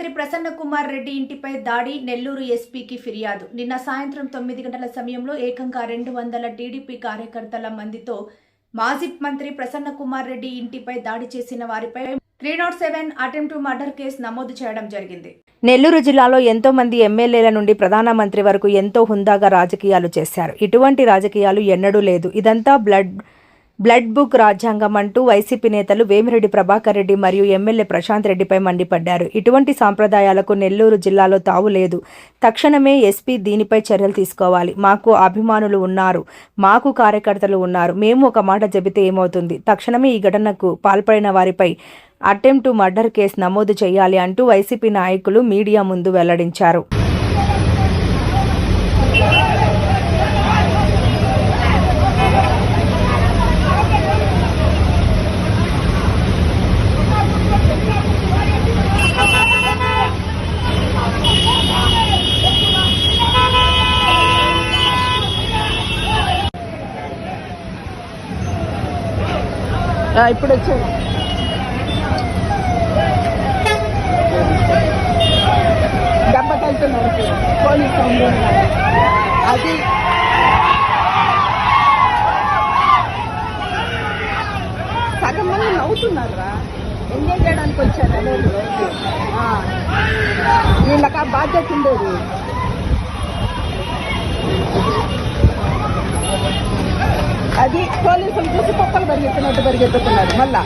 మంత్రి ప్రసన్న కుమార్ రెడ్డి ఇంటిపై దాడి నెల్లూరు ఎస్పీకి ఫిర్యాదు. నిన్న సాయంత్రం తొమ్మిది గంటల సమయంలో ఏకంగా రెండు వందల టీడీపీ కార్యకర్తల మందితో మాజీ మంత్రి ప్రసన్న కుమార్ రెడ్డి ఇంటిపై దాడి చేసిన వారిపై three naught seven attempt murder case నమోదు చేయడం జరిగింది. నెల్లూరు జిల్లాలో ఎంతో మంది ఎమ్మెల్యేల నుండి ప్రధానమంత్రి వరకు ఎంతో హుందాగా రాజకీయాలు చేశారు. ఇటువంటి రాజకీయాలు ఎన్నడూ లేదు. ఇదంతా బ్లడ్ బ్లడ్ బుక్ రాజ్యాంగం అంటూ వైసీపీ నేతలు వేమిరెడ్డి ప్రభాకర్ రెడ్డి మరియు ఎమ్మెల్యే ప్రశాంత్ రెడ్డిపై మండిపడ్డారు. ఇటువంటి సాంప్రదాయాలకు నెల్లూరు జిల్లాలో తావు లేదు. తక్షణమే ఎస్పీ దీనిపై చర్యలు తీసుకోవాలి. మాకు అభిమానులు ఉన్నారు. మాకు కార్యకర్తలు ఉన్నారు. మేము ఒక మాట చెబితే ఏమవుతుంది? తక్షణమే ఈ ఘటనకు పాల్పడిన వారిపై అటెంప్ట్ మర్డర్ కేసు నమోదు చేయాలి అంటూ వైసీపీ నాయకులు మీడియా ముందు వెల్లడించారు. ఇప్పుడు వచ్చాడు దెబ్బకి పోలీసు అది సగం మంది నవ్వుతున్నారు రా ఎంజాయ్ చేయడానికి వచ్చారు అదే వీళ్ళకి ఆ బాధ్యత ఉండేది. అది పోలీసులు చూసి కుక్కలు పరిగెత్తినట్టు పరిగెత్తుతున్నారు మళ్ళా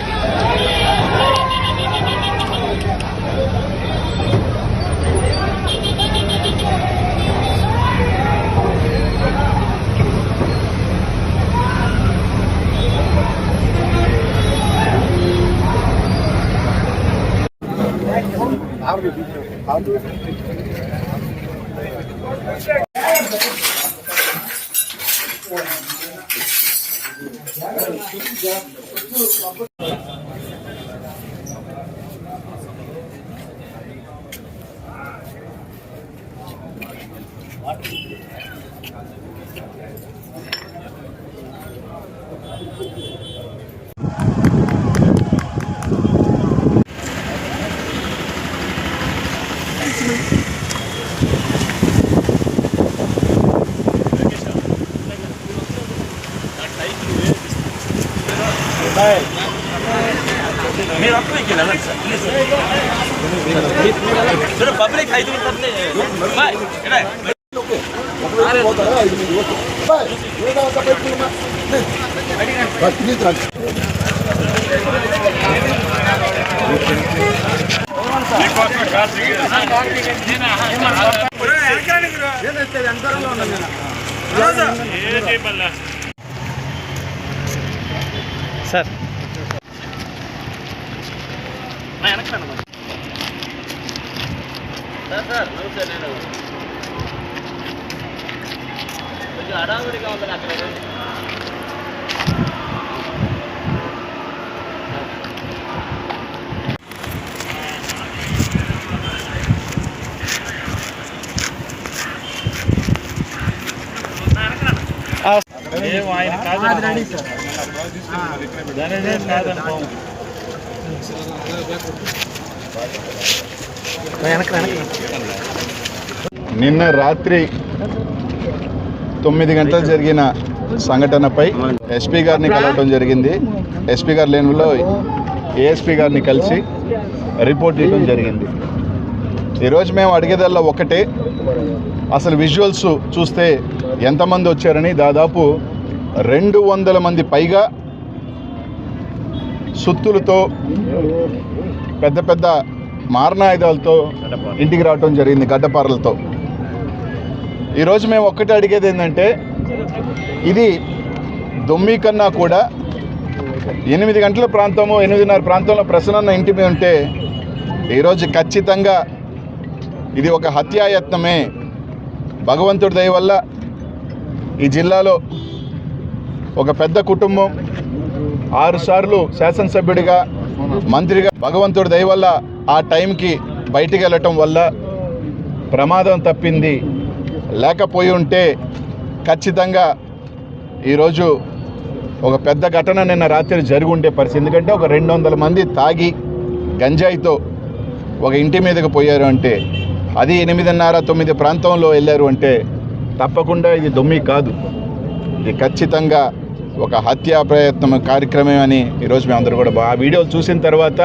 Thank you. మీరు వెహికల్ వెళ్ళండి సార్. ప్లీజ్. పబ్లిక్ ఐదు ఉంటుంది బాయ్. ఇక్కడ సార్ వెనక్కి సార్. సార్ నమస్తే నేను కొంచెం హడావుడిగా ఉంది అక్కడ ఏం ఆయన కాదు. దానినే కాదనుకో నిన్న రాత్రి తొమ్మిది గంటలు జరిగిన సంఘటనపై ఎస్పీ గారిని కలవడం జరిగింది. ఎస్పీ గారి లేనులో ఏఎస్పీ గారిని కలిసి రిపోర్ట్ ఇవ్వడం జరిగింది. ఈరోజు మేము అడిగేదల్లా ఒకటే అసలు విజువల్స్ చూస్తే ఎంతమంది వచ్చారని దాదాపు రెండు వందల మంది పైగా సుత్తులతో పెద్ద పెద్ద మారణాయుధాలతో ఇంటికి రావటం జరిగింది గడ్డపారలతో. ఈరోజు మేము ఒక్కటే అడిగేది ఏంటంటే ఇది దొమ్మి కన్నా కూడా ఎనిమిది గంటల ప్రాంతము ఎనిమిదిన్నర ప్రాంతంలో ప్రసన్న ఇంటి మీద ఉంటే ఈరోజు ఖచ్చితంగా ఇది ఒక హత్యాయత్నమే. భగవంతుడి దయ వల్ల ఈ జిల్లాలో ఒక పెద్ద కుటుంబం ఆరుసార్లు శాసనసభ్యుడిగా మంత్రిగా భగవంతుడి దయ వల్ల ఆ టైంకి బయటికి వెళ్ళటం వల్ల ప్రమాదం తప్పింది. లేకపోయి ఉంటే ఖచ్చితంగా ఈరోజు ఒక పెద్ద ఘటన నిన్న రాత్రి జరిగి ఉండే పరిస్థితి. ఎందుకంటే ఒక రెండు వందల మంది తాగి గంజాయితో ఒక ఇంటి మీదకి పోయారు అంటే అది ఎనిమిదిన్నర తొమ్మిది ప్రాంతంలో వెళ్ళారు అంటే తప్పకుండా ఇది దొమ్మి కాదు. ఇది ఖచ్చితంగా ఒక హత్యా ప్రయత్నం కార్యక్రమం అని ఈరోజు మేము అందరూ కూడా ఆ వీడియోలు చూసిన తర్వాత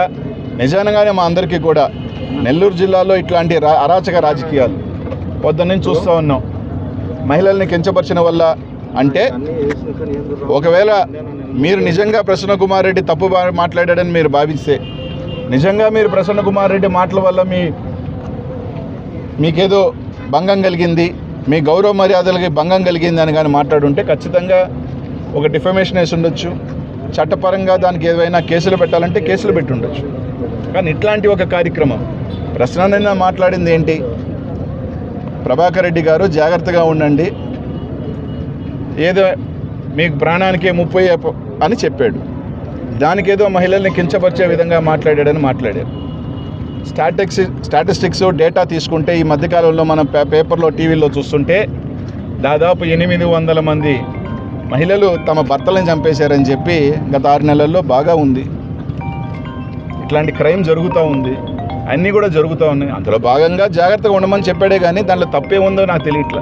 నిజంగానే మా అందరికీ కూడా నెల్లూరు జిల్లాలో ఇట్లాంటి రా అరాచక రాజకీయాలు పొద్దున్నీ చూస్తూ ఉన్నాం. మహిళల్ని కించపరిచిన వల్ల అంటే ఒకవేళ మీరు నిజంగా ప్రసన్న కుమార్ రెడ్డి తప్పు బా- మాట్లాడాడని మీరు భావిస్తే నిజంగా మీరు ప్రసన్న కుమార్ రెడ్డి మాటల వల్ల మీ మీకేదో భంగం కలిగింది మీ గౌరవ మర్యాదలకి భంగం కలిగిందని కానీ మాట్లాడుంటే ఖచ్చితంగా ఒక డిఫమేషన్ వేసి ఉండొచ్చు. చట్టపరంగా దానికి ఏదైనా కేసులు పెట్టాలంటే కేసులు పెట్టి ఉండొచ్చు. కానీ ఇట్లాంటి ఒక కార్యక్రమం ప్రశ్న మాట్లాడింది ఏంటి? ప్రభాకర్ రెడ్డి గారు జాగ్రత్తగా ఉండండి. ఏదో మీకు ప్రాణానికే ముప్పై అని చెప్పాడు. దానికేదో మహిళల్ని కించపరిచే విధంగా మాట్లాడాడని మాట్లాడారు. స్టాటిక్స్ స్టాటిస్టిక్స్ డేటా తీసుకుంటే ఈ మధ్యకాలంలో మనం పేపర్లో టీవీలో చూస్తుంటే దాదాపు ఎనిమిది వందల మంది మహిళలు తమ భర్తలను చంపేశారని చెప్పి గత ఆరు నెలల్లో బాగా ఉంది. ఇట్లాంటి క్రైమ్ జరుగుతూ ఉంది. అన్నీ కూడా జరుగుతూ ఉన్నాయి. అందులో భాగంగా జాగ్రత్తగా ఉండమని చెప్పాడే కానీ దాంట్లో తప్పే ఉందో నాకు తెలియట్లా.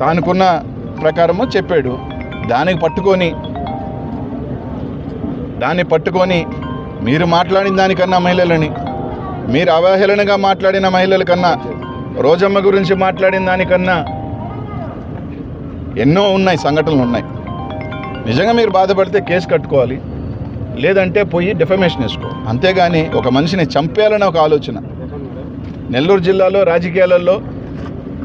తానుకున్న ప్రకారము చెప్పాడు. దానికి పట్టుకొని దాన్ని పట్టుకొని మీరు మాట్లాడిన దానికన్నా మహిళలని మీరు అవహేళనగా మాట్లాడిన మహిళల కన్నా రోజమ్మ గురించి మాట్లాడిన దానికన్నా ఎన్నో ఉన్నాయి సంఘటనలు ఉన్నాయి. నిజంగా మీరు బాధపడితే కేసు కట్టుకోవాలి లేదంటే పోయి డిఫమేషన్ వేసుకో. అంతేగాని ఒక మనిషిని చంపేయాలని ఒక ఆలోచన. నెల్లూరు జిల్లాలో రాజకీయాలలో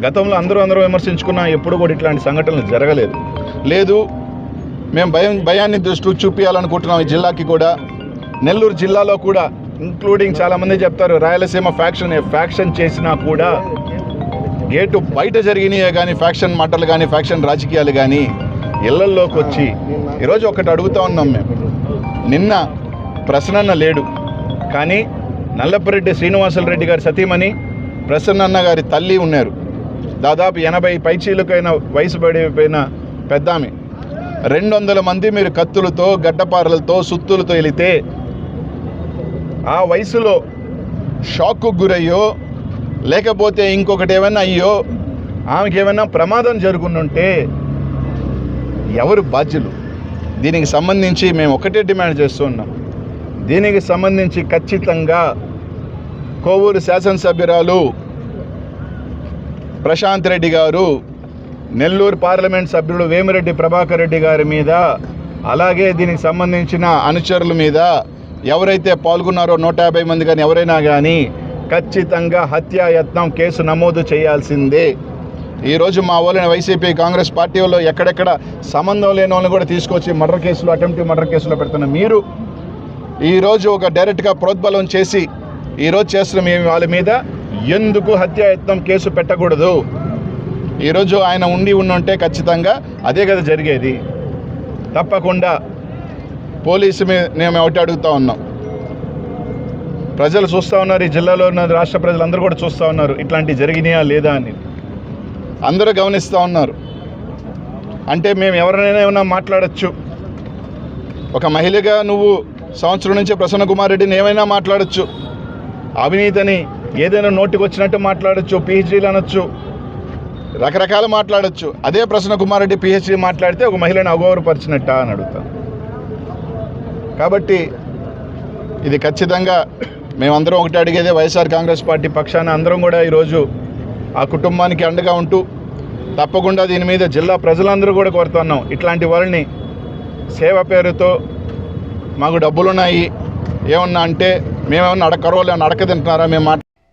గతంలో అందరూ అందరూ విమర్శించుకున్నా ఎప్పుడు కూడా ఇట్లాంటి సంఘటనలు జరగలేదు. లేదు మేము భయం భయాన్ని దృష్టి చూపించాలనుకుంటున్నాం ఈ జిల్లాకి కూడా. నెల్లూరు జిల్లాలో కూడా ఇంక్లూడింగ్ చాలామంది చెప్తారు రాయలసీమ ఫ్యాక్షన్ ఫ్యాక్షన్ చేసినా కూడా గేటు బయట జరిగినాయే కానీ ఫ్యాక్షన్ మాటలు కానీ ఫ్యాక్షన్ రాజకీయాలు కానీ ఇళ్ళల్లోకి వచ్చి ఈరోజు ఒకటి అడుగుతా ఉన్నాం మేము. నిన్న ప్రసన్నన్న లేడు. కానీ నల్లపరెడ్డి శ్రీనివాసులు రెడ్డి గారి సతీమణి ప్రసన్నన్న గారి తల్లి ఉన్నారు. దాదాపు ఎనభై పైచీలకైన వయసు పడిపోయిన పెద్దామె. రెండు వందల మంది మీరు కత్తులతో గడ్డపారలతో సుత్తులతో వెళితే ఆ వయసులో షాక్కు గురయ్యో లేకపోతే ఇంకొకటి ఏమైనా అయ్యో ఆమెకి ఏమైనా ప్రమాదం జరుగుతుంటే ఎవరు బాధ్యులు? దీనికి సంబంధించి మేము ఒకటే డిమాండ్ చేస్తున్నాం దీనికి సంబంధించి ఖచ్చితంగా కోవూరు శాసనసభ్యురాలు ప్రశాంత్ రెడ్డి గారు నెల్లూరు పార్లమెంట్ సభ్యుడు వేమిరెడ్డి ప్రభాకర్ రెడ్డి గారి మీద అలాగే దీనికి సంబంధించిన అనుచరుల మీద ఎవరైతే పాల్గొన్నారో నూట యాభై మంది కానీ ఎవరైనా కానీ ఖచ్చితంగా హత్యాయత్నం కేసు నమోదు చేయాల్సిందే. ఈరోజు మా వాళ్ళని వైసీపీ కాంగ్రెస్ పార్టీ వాళ్ళు ఎక్కడెక్కడ సంబంధం లేని వాళ్ళని కూడా తీసుకొచ్చి మర్డర్ కేసులు అటెంప్ట్ మర్డర్ కేసులో పెడుతున్న మీరు ఈరోజు ఒక డైరెక్ట్గా ప్రోద్బలం చేసి ఈరోజు చేస్తున్న మేము వాళ్ళ మీద ఎందుకు హత్యాయత్నం కేసు పెట్టకూడదు? ఈరోజు ఆయన ఉండి ఉండుంటే ఖచ్చితంగా అదే కదా జరిగేది. తప్పకుండా పోలీసు మీద మేము ఒకటి అడుగుతా ఉన్నాం. ప్రజలు చూస్తూ ఉన్నారు ఈ జిల్లాలో ఉన్న రాష్ట్ర ప్రజలందరూ కూడా చూస్తూ ఉన్నారు ఇట్లాంటివి జరిగినాయా లేదా అని. అందరూ గమనిస్తూ ఉన్నారు. అంటే మేము ఎవరినైనా ఏమైనా మాట్లాడచ్చు? ఒక మహిళగా నువ్వు సంవత్సరం నుంచి ప్రసన్న కుమార్ రెడ్డిని ఏమైనా మాట్లాడచ్చు? అవినీతిని ఏదైనా నోటికి వచ్చినట్టు మాట్లాడచ్చు పిహెచ్డీలు అనొచ్చు రకరకాల మాట్లాడచ్చు. అదే ప్రసన్న కుమార్ రెడ్డి పిహెచ్డీ మాట్లాడితే ఒక మహిళను అగౌరవపరిచినట్ట అని అడుగుతాను కాబట్టి ఇది ఖచ్చితంగా మేమందరం ఒకటి అడిగేదే వైఎస్ఆర్ కాంగ్రెస్ పార్టీ పక్షాన అందరం కూడా ఈరోజు ఆ కుటుంబానికి అండగా ఉంటూ తప్పకుండా దీని మీద జిల్లా ప్రజలందరూ కూడా కోరుతున్నాం. ఇట్లాంటి వాళ్ళని సేవ పేరుతో మాకు డబ్బులున్నాయి. ఏమన్నా అంటే మేమేమన్నా అడకరో ఏమన్నా అడక తింటున్నారా మేము మాట్లా